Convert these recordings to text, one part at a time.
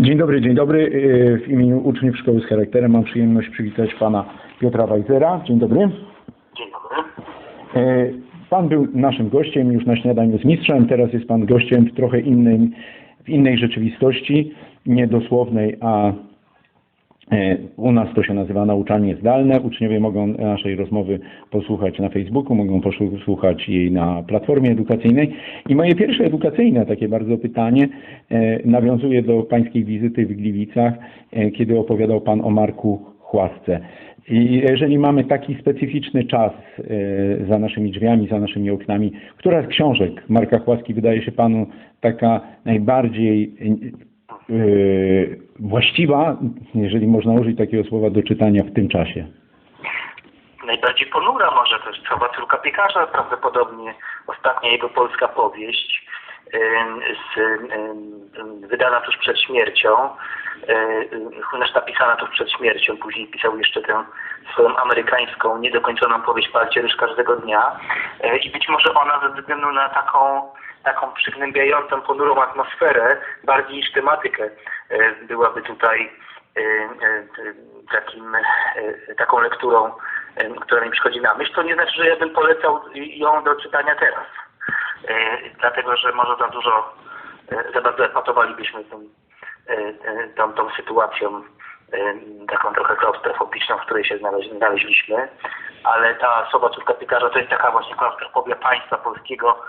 Dzień dobry, dzień dobry. Yy, W imieniu uczniów Szkoły z Charakterem mam przyjemność przywitać pana Piotra Wajzera. Dzień dobry. Dzień dobry. Yy, Pan był naszym gościem już na śniadaniu z mistrzem, teraz jest pan gościem w trochę innej, w innej rzeczywistości, nie dosłownej, a u nas to się nazywa nauczanie zdalne. Uczniowie mogą naszej rozmowy posłuchać na Facebooku, mogą posłuchać jej na platformie edukacyjnej. I moje pierwsze edukacyjne takie bardzo pytanie e, nawiązuje do pańskiej wizyty w Gliwicach, e, kiedy opowiadał pan o Marku Chłasce. I jeżeli mamy taki specyficzny czas e, za naszymi drzwiami, za naszymi oknami, która z książek Marka Chłaski wydaje się panu taka najbardziej e, właściwa, jeżeli można użyć takiego słowa, do czytania w tym czasie? Najbardziej ponura może jest Cała córka piekarza, prawdopodobnie ostatnia jego polska powieść, z, wydana tuż przed śmiercią, yy, znaczy napisana tuż przed śmiercią, później pisał jeszcze tę swoją amerykańską, niedokończoną powieść Palcierzysz każdego dnia i być może ona ze względu na taką taką przygnębiającą, ponurą atmosferę, bardziej niż tematykę, yy, byłaby tutaj yy, yy, takim, taką lekturą, która mi przychodzi na myśl, to nie znaczy, że ja bym polecał ją do czytania teraz. Dlatego, że może za dużo, za bardzo epatowalibyśmy tą, tą, tą sytuacją taką trochę klaustrofobiczną, w której się znaleźli- znaleźliśmy. Ale ta osoba córka piekarza to jest taka właśnie klaustrofobia państwa polskiego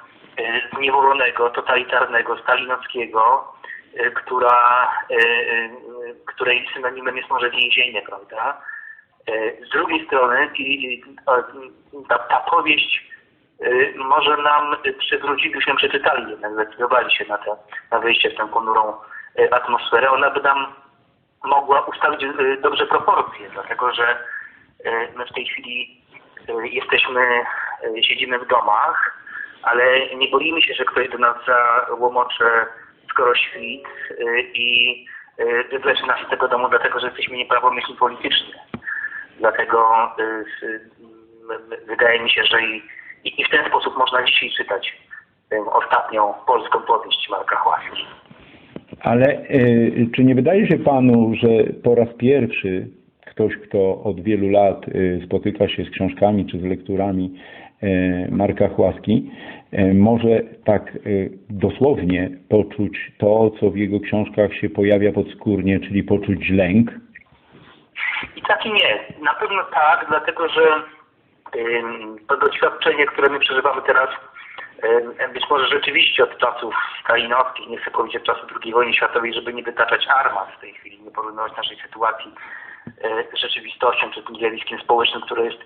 zniewolonego, totalitarnego, stalinowskiego, yy, która, yy, której synonimem jest może więzienie, prawda? Z drugiej strony ta, ta powieść y, może nam y, przywrócić, byśmy przeczytali jednak, zdecydowali się na, te, na wyjście w tę ponurą y, atmosferę, ona by nam mogła ustawić y, dobrze proporcje, dlatego że y, my w tej chwili y, jesteśmy, y, siedzimy w domach, ale nie boimy się, że ktoś do nas załomocze skoro świt y, i y, wywlecze nas z tego domu, dlatego że jesteśmy nieprawomyślni politycznie. Dlatego y, wydaje mi się, że i, i, w ten sposób można dzisiaj czytać ostatnią polską powieść Marka Chłaski. Ale czy nie wydaje się panu, że po raz pierwszy ktoś, kto od wielu lat spotyka się z książkami czy z lekturami y, Marka Chłaski, y, może tak y, dosłownie poczuć to, co w jego książkach się pojawia podskórnie, czyli poczuć lęk? I tak i nie. Na pewno tak, dlatego że to doświadczenie, które my przeżywamy teraz, być może rzeczywiście od czasów stalinowskich, nie chcę powiedzieć od czasów II wojny światowej, żeby nie wytaczać armat w tej chwili, nie porównywać naszej sytuacji z rzeczywistością czy tym zjawiskiem społecznym, które jest,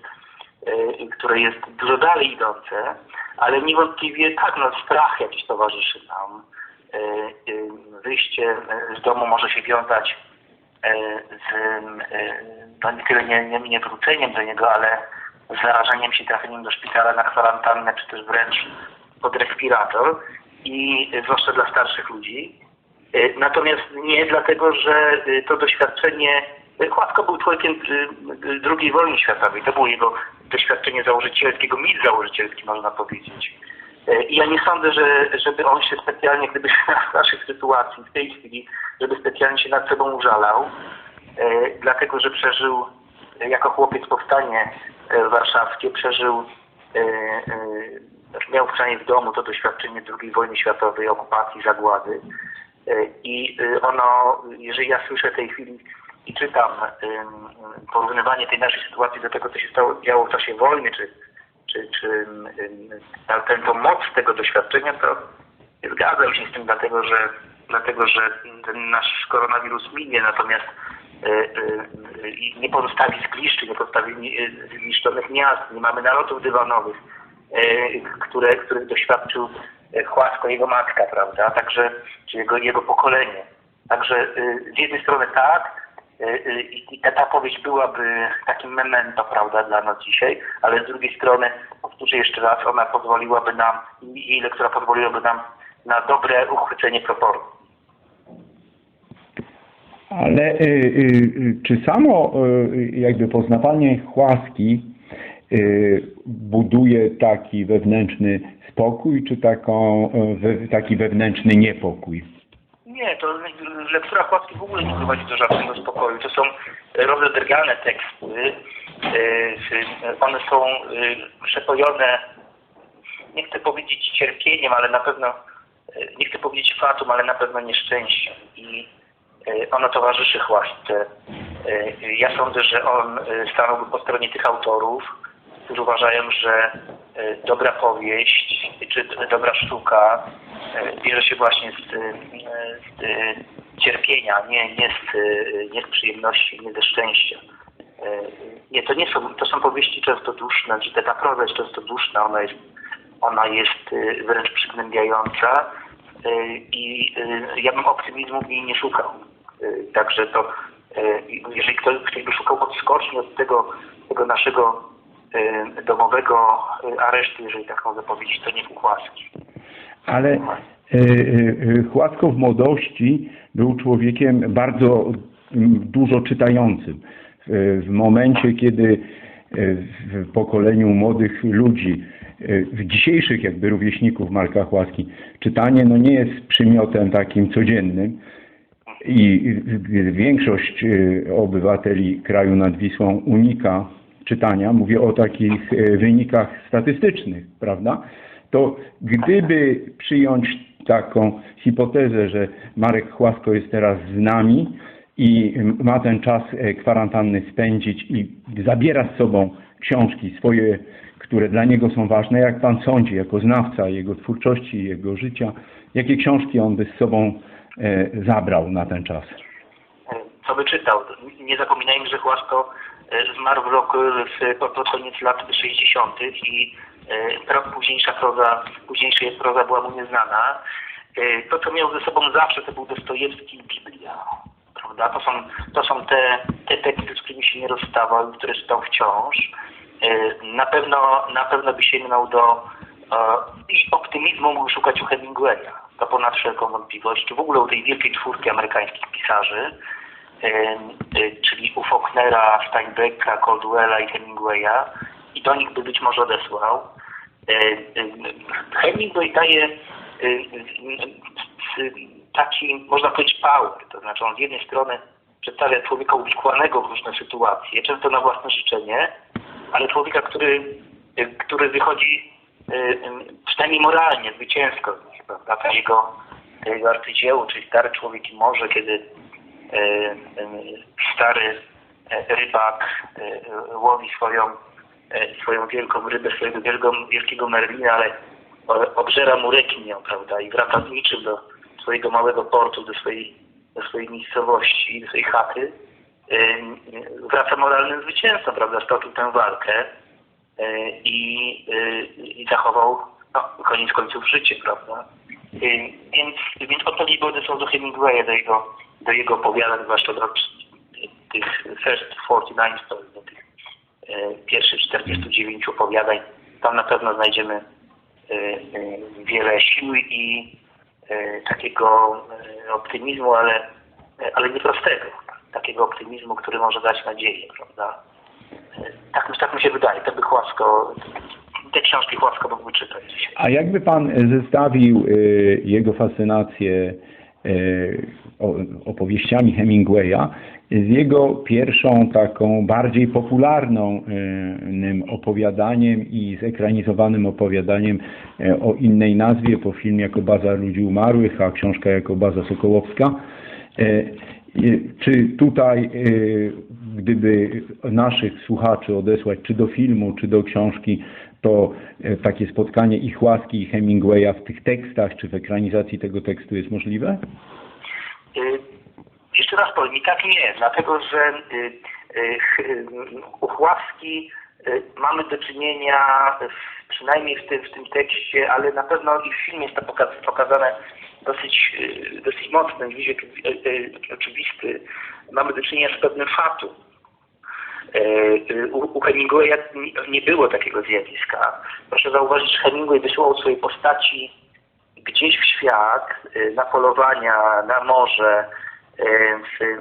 które jest dużo dalej idące, ale niewątpliwie tak, no strach jakiś towarzyszy nam. Y, y, Wyjście y, z domu może się wiązać z no nie tyle nie, nie, nie wróceniem do niego, ale z zarażeniem się trafieniem do szpitala na kwarantannę, czy też wręcz pod respirator i zwłaszcza dla starszych ludzi. Natomiast nie dlatego, że to doświadczenie Chłodko był człowiekiem e, II wojny światowej. To było jego doświadczenie założycielskie, mit założycielski, można powiedzieć. E, I ja nie sądzę, że, żeby on się specjalnie, gdyby się w naszych sytuacji w tej chwili, żeby specjalnie się nad sobą użalał, e, dlatego że przeżył e, jako chłopiec powstanie warszawskie, przeżył, miał przynajmniej w domu to doświadczenie II wojny światowej, okupacji, zagłady. I ono, jeżeli ja słyszę w tej chwili i czytam porównywanie tej naszej sytuacji do tego, co się stało, działo w czasie wojny, czy czy, czy ten, tą moc tego doświadczenia, to zgadzam się z tym, dlatego że, dlatego, że ten nasz koronawirus minie, natomiast y, y, nie pozostawi zgliszczy, nie pozostawi y, zniszczonych miast, nie mamy narodów dywanowych, które, których doświadczył Chłasko, jego matka, prawda, także czy jego, jego pokolenie. Także z jednej strony tak, I ta, ta powieść byłaby takim memento, prawda, dla nas dzisiaj, ale z drugiej strony, powtórzę jeszcze raz, ona pozwoliłaby nam, jej lektura pozwoliłaby nam na dobre uchwycenie proporcji. Ale y, y, czy samo y, jakby poznawanie chłaski y, buduje taki wewnętrzny spokój, czy taką, taki wewnętrzny niepokój? Nie, to lektura Chłopskiej w ogóle nie prowadzi do żadnego spokoju. To są rozedrgane teksty. E, One są e, przepojone, nie chcę powiedzieć cierpieniem, ale na pewno, e, nie chcę powiedzieć fatum, ale na pewno nieszczęściem. I e, ono towarzyszy Chłaszce. E, Ja sądzę, że on e, stanąłby po stronie tych autorów, którzy uważają, że e, dobra powieść czy dobra sztuka e, bierze się właśnie z, e, z e, cierpienia, nie, nie, z, e, nie z przyjemności, nie ze szczęścia. E, Nie, to nie są, to są powieści często duszne, czy ta proza jest często duszna, ona jest, ona jest e, wręcz przygnębiająca e, i e, ja bym optymizmu w niej nie szukał. E, Także to, e, jeżeli ktoś, ktoś by szukał odskoczni od tego, tego naszego e, domowego e, aresztu, jeżeli tak mogę powiedzieć, to nie Kukłaski. Ale e, e, Chłacko w młodości był człowiekiem bardzo dużo czytającym. W, momencie, kiedy e, w pokoleniu młodych ludzi, e, w dzisiejszych jakby rówieśników Marka Chłaski, czytanie no nie jest przymiotem takim codziennym i większość e, obywateli kraju nad Wisłą unika czytania. Mówię o takich e, wynikach statystycznych, prawda? To gdyby przyjąć taką hipotezę, że Marek Chłasko jest teraz z nami i ma ten czas e, kwarantanny spędzić i zabiera z sobą książki swoje, które dla niego są ważne, jak pan sądzi, jako znawca jego twórczości, jego życia, jakie książki on by z sobą e, zabrał na ten czas? co by czytał. Nie zapominajmy, że Chłasko zmarł w roku w, pod, koniec lat 60. i e, późniejsza proza, późniejsza proza była mu nieznana. E, To, co miał ze sobą zawsze, to był Dostojewski i Biblia. Prawda? To są, to są te, te teksty, z którymi się nie rozstawał i które czytał wciąż. E, Na pewno, na pewno by sięgnął do e, i optymizmu mógł szukać u Hemingwaya. To ponad wszelką wątpliwość. W ogóle u tej wielkiej czwórki amerykańskich pisarzy czyli u Faulknera, Steinbecka, Caldwella i Hemingwaya i do nich by być może odesłał. E, em, Hemingway daje y, y, y, taki, można powiedzieć, power, to znaczy on z jednej strony przedstawia człowieka uwikłanego w różne sytuacje, często na własne życzenie, ale człowieka, który, y, który wychodzi y, y, przynajmniej moralnie, zwycięsko z nich, prawda? To jego, jego arcydzieło, czyli Stary Człowiek i Morze, kiedy stary e, rybak e, łowi swoją, e, swoją wielką rybę, swojego wielką, wielkiego merlina, ale obżera mu rekin prawda, i wraca z niczym do swojego małego portu, do swojej, do swojej miejscowości, do swojej chaty. E, Wraca moralnym zwycięzcą, prawda, stoczył tę walkę e, i, e, i zachował no, koniec końców życie, prawda. E, Więc, więc o to nie były są do Hemingwaya, do jego, do jego opowiadań, zwłaszcza do tych first 49 stories, do tych e, pierwszych 49 opowiadań. Tam na pewno znajdziemy e, e, wiele siły i takiego optymizmu, ale, ale nieprostego. Takiego optymizmu, który może dać nadzieję, prawda? Tak, tak mi się wydaje. To by Chłasko, te książki Chłasko mógłby czytać. A jakby pan zestawił jego fascynację opowieściami Hemingwaya z jego pierwszą taką bardziej popularną y, nym opowiadaniem i zekranizowanym opowiadaniem y, o innej nazwie, po film jako Baza Ludzi Umarłych, a książka jako Baza Sokołowska. Czy tutaj, gdyby naszych słuchaczy odesłać czy do filmu, czy do książki, to e, takie spotkanie i Chłaski, i Hemingwaya w tych tekstach, czy w ekranizacji tego tekstu jest możliwe? Y, Jeszcze raz powiem, i tak nie, dlatego że y, y, u Chławski mamy do czynienia, w, przynajmniej w tym, w tym tekście, ale na pewno i w filmie jest to poka- pokazane dosyć, y, dosyć mocno, i widzieć oczywisty, mamy do czynienia z pewnym fatum. Y, y, U, u Hemingwaya nie- było takiego zjawiska. Proszę zauważyć, że Hemingway wysyłał swojej postaci gdzieś w świat, y, na polowania, na morze, y,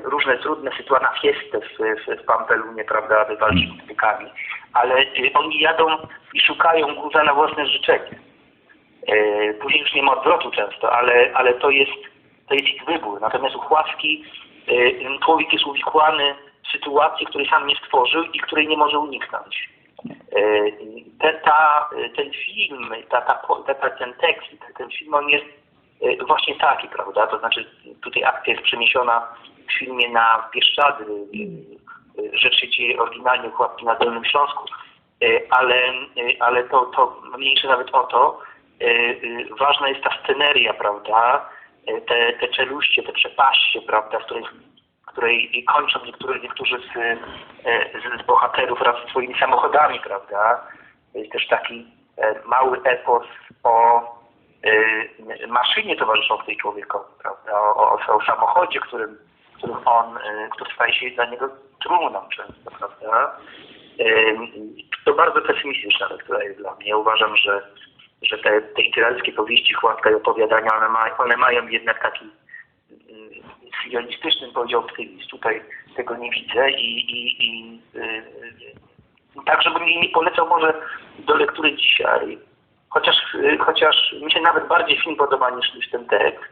w różne trudne sytuacje, na fiestę w, w, Pampelunie, prawda, aby walczyć z tykami. Ale y, oni jadą i szukają guza na własne życzenie. Y, Później już nie ma odwrotu często, ale, ale to jest to jest ich wybór. Natomiast u Chławki y, człowiek jest uwikłany w sytuację, której sam nie stworzył i której nie może uniknąć. Y, Te, ta, ten film, ta, ta, ta, ten tekst, ten film, on jest właśnie taki, prawda? To znaczy tutaj akcja jest przeniesiona w filmie na Bieszczady, y, y, rzecz się dzieje oryginalnie u Chłapki na Dolnym Śląsku, ale, ale to, to mniejsze nawet o to, ważna jest ta sceneria, prawda? Y, Te, te czeluście, te przepaście, prawda, z której, której kończą niektórzy, niektórzy z, y, z, z bohaterów wraz z swoimi samochodami, prawda? Jest też taki e, mały epos o y, maszynie towarzyszącej człowiekowi, prawda? O, o, o samochodzie, którym, którym on, y, który staje się dla niego trumną często, prawda? Ym, To bardzo pesymistyczna lektura jest dla mnie. Uważam, że, że te, te literackie powieści, chłatka i opowiadania, one, ma, one mają jednak taki ym, sionistyczny podział optymizm. Tutaj tego nie widzę i, i, i yy, tak, żebym jej nie polecał może do lektury dzisiaj. Chociaż, yy, chociaż mi się nawet bardziej film podoba niż, niż ten tekst.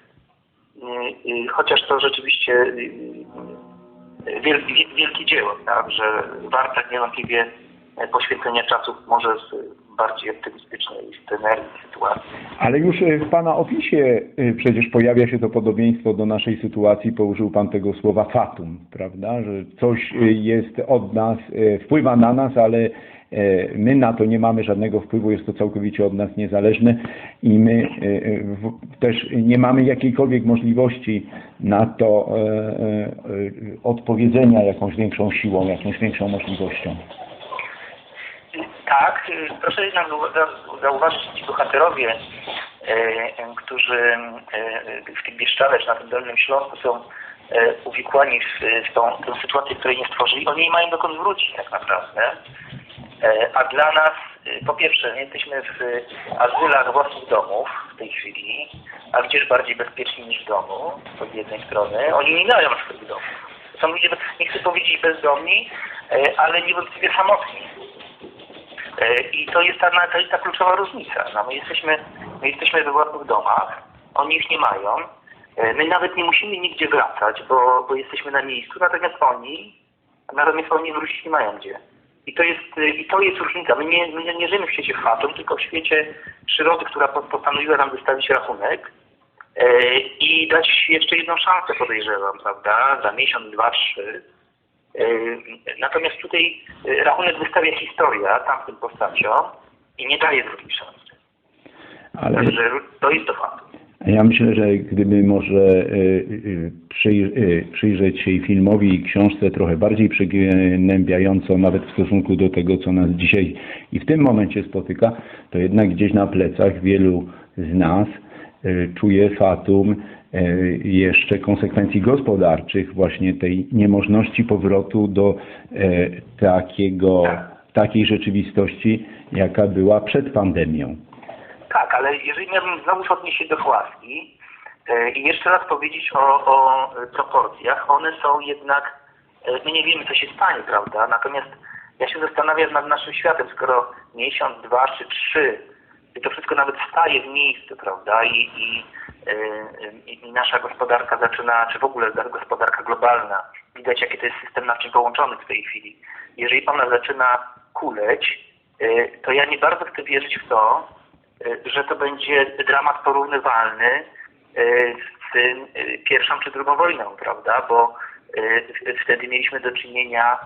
Yy, Chociaż to rzeczywiście yy, wielki, wielkie dzieło, tak, że warte niewątpliwie poświęcenia czasu może z bardziej optymistycznej scenerii, sytuacji. Ale już e, w Pana opisie e, przecież pojawia się to podobieństwo do naszej sytuacji, położył Pan tego słowa fatum, prawda? Że coś e, jest od nas, wpływa na nas, ale my na to nie mamy żadnego wpływu, jest to całkowicie od nas niezależne i my też nie mamy jakiejkolwiek możliwości na to odpowiedzenia jakąś większą siłą, jakąś większą możliwością. Tak, y, proszę jednak zau- zauważyć, ci bohaterowie, e, e, którzy w tych Bieszczadach na tym Dolnym Śląsku są uwikłani w, w tą, sytuację, której nie stworzyli, oni nie mają dokąd wrócić tak naprawdę. A dla nas, y, po pierwsze, my jesteśmy w azylach własnych domów w tej chwili, a gdzież bardziej bezpieczni niż w domu, z jednej strony. Oni nie mają swoich domów. Są ludzie, nie chcę powiedzieć bezdomni, ale niewątpliwie samotni. E, I to jest ta, to jest ta kluczowa różnica. No, my, jesteśmy, my jesteśmy we własnych domach, oni ich nie mają. E, My nawet nie musimy nigdzie wracać, bo, bo jesteśmy na miejscu, natomiast oni, natomiast oni wrócić nie mają gdzie. I to jest, e, i to jest różnica. My nie, my nie żyjemy w świecie fatum, tylko w świecie przyrody, która po- postanowiła nam wystawić rachunek i dać jeszcze jedną szansę, podejrzewam, prawda? Za miesiąc, dwa, trzy. E, Natomiast tutaj e, rachunek wystawia historia tamtym postaciom i nie daje drugiej szansy. Ale... Także to jest to fakt. Ja myślę, że gdyby może y, y, przyj- y, przyjrzeć się filmowi i książce trochę bardziej przygnębiająco, nawet w stosunku do tego, co nas dzisiaj i w tym momencie spotyka, to jednak gdzieś na plecach wielu z nas czuje fatum y, jeszcze konsekwencji gospodarczych, właśnie tej niemożności powrotu do y, takiego, takiej rzeczywistości, jaka była przed pandemią. Tak, ale jeżeli miałbym znowu odnieść się do Chłaski e, i jeszcze raz powiedzieć o, o proporcjach, one są jednak, my nie wiemy co się stanie, prawda? Natomiast ja się zastanawiam nad naszym światem, skoro miesiąc, dwa czy trzy, i to wszystko nawet staje w miejscu, prawda? I, i, i, i nasza gospodarka zaczyna, czy w ogóle gospodarka globalna, widać jaki to jest system naczyń połączonych w tej chwili. Jeżeli ona zaczyna kuleć, e, to ja nie bardzo chcę wierzyć w to, że to będzie dramat porównywalny z pierwszą czy drugą wojną, prawda? Bo wtedy mieliśmy do czynienia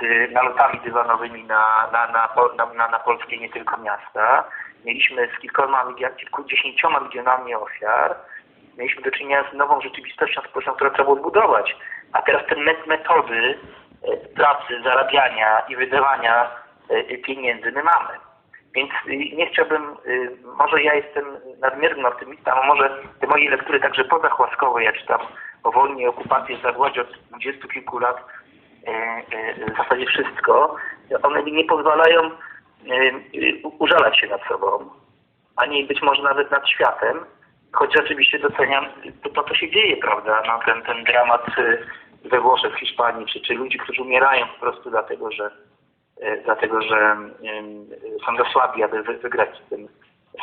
z nalotami dywanowymi na, na, na, na, na, polskie nie tylko miasta. Mieliśmy z kilkoma miliard, kilkudziesięcioma milionami ofiar. Mieliśmy do czynienia z nową rzeczywistością społeczną, którą trzeba było. A teraz te met- metody e, pracy, zarabiania i wydawania e, pieniędzy my mamy. Więc y, nie chciałbym, y, może ja jestem nadmiernym optymistą, a może te moje lektury także pozachłaskowe, ja czytam o wojnie, okupacji, zagładzie od dwudziestu kilku lat, w zasadzie wszystko, one nie pozwalają e, e, użalać się nad sobą, ani być może nawet nad światem, choć rzeczywiście doceniam to, to co się dzieje, prawda, no, ten, ten dramat e, we Włoszech, w Hiszpanii, czy, czy ludzi, którzy umierają po prostu dlatego, że e, dlatego, że są za słabi, aby wy- wygrać z tym,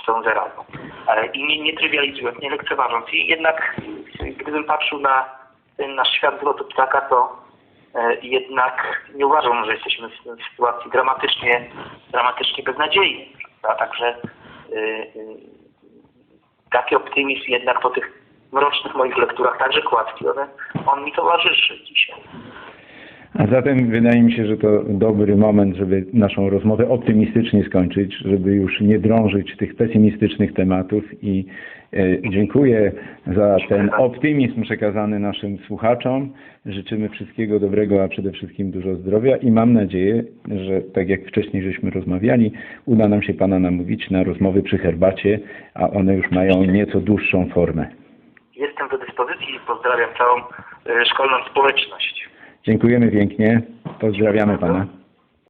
z tą zarazą. E, I nie, nie trywializując, nie lekceważąc. I jednak e, gdybym patrzył na ten nasz świat z lotu ptaka, to e, jednak nie uważam, że jesteśmy w, sytuacji dramatycznie, dramatycznie beznadziejnej. prawda? Także e, e, taki optymizm jednak po tych mrocznych moich lekturach, także Kładzki, one, on mi towarzyszy dzisiaj. A zatem wydaje mi się, że to dobry moment, żeby naszą rozmowę optymistycznie skończyć, żeby już nie drążyć tych pesymistycznych tematów i e, dziękuję za ten optymizm przekazany naszym słuchaczom. Życzymy wszystkiego dobrego, a przede wszystkim dużo zdrowia i mam nadzieję, że tak jak wcześniej żeśmy rozmawiali, uda nam się Pana namówić na rozmowy przy herbacie, a one już mają nieco dłuższą formę. Jestem do dyspozycji i pozdrawiam całą e, szkolną społeczność. Dziękujemy pięknie. Pozdrawiamy Pana.